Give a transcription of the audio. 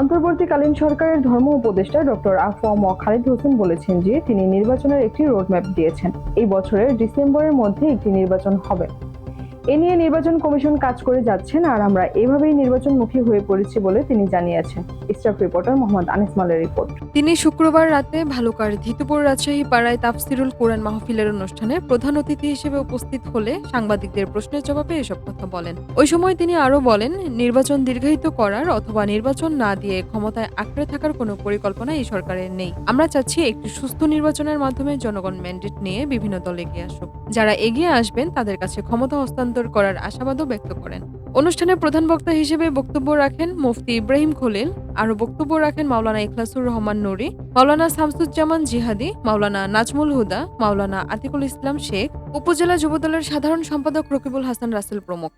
অন্তর্বর্তীকালীন সরকারের ধর্ম উপদেষ্টা ডক্টর আফওয়াম খালিদ হোসেন বলেছেন যে তিনি নির্বাচনের একটি রোডম্যাপ দিয়েছেন। এই বছরের ডিসেম্বরের মধ্যে একটি নির্বাচন হবে। এ নিয়ে নির্বাচন কমিশন কাজ করে যাচ্ছেন আর আমরা এভাবেই নির্বাচনমুখী হয়ে পড়েছি বলে তিনি জানিয়েছেন। স্টাফ রিপোর্টার মোহাম্মদ আনিস মালের রিপোর্ট। তিনি শুক্রবার রাতে ভালুকার ধিতুপুর রাজশাহী পাড়ায় তাফসিরুল কোরআন মাহফিলের অনুষ্ঠানে প্রধান অতিথি হিসেবে উপস্থিত হলে সাংবাদিকদের প্রশ্নের জবাবে এসব কথা বলেন। ওই সময় তিনি আরও বলেন, নির্বাচন দীর্ঘায়িত করার অথবা নির্বাচন না দিয়ে ক্ষমতায় আঁকড়ে থাকার কোনো পরিকল্পনা এই সরকারের নেই। আমরা চাচ্ছি একটি সুস্থ নির্বাচনের মাধ্যমে জনগণ ম্যান্ডেট নিয়ে বিভিন্ন দল এগিয়ে আসুক। যারা এগিয়ে আসবেন তাদের কাছে ক্ষমতা হস্তান্তর করার আশাবাদও ব্যক্ত করেন। অনুষ্ঠানে প্রধান বক্তা হিসেবে বক্তব্য রাখেন মুফতি ইব্রাহিম খলিল, আরও বক্তব্য রাখেন মাওলানা ইখলাসুর রহমান নুরি, মাওলানা শামসুজ্জামান জিহাদি, মাওলানা নাজমুল হুদা, মাওলানা আতিকুল ইসলাম শেখ, উপজেলা যুবদলের সাধারণ সম্পাদক রকিবুল হাসান রাসেল প্রমুখ।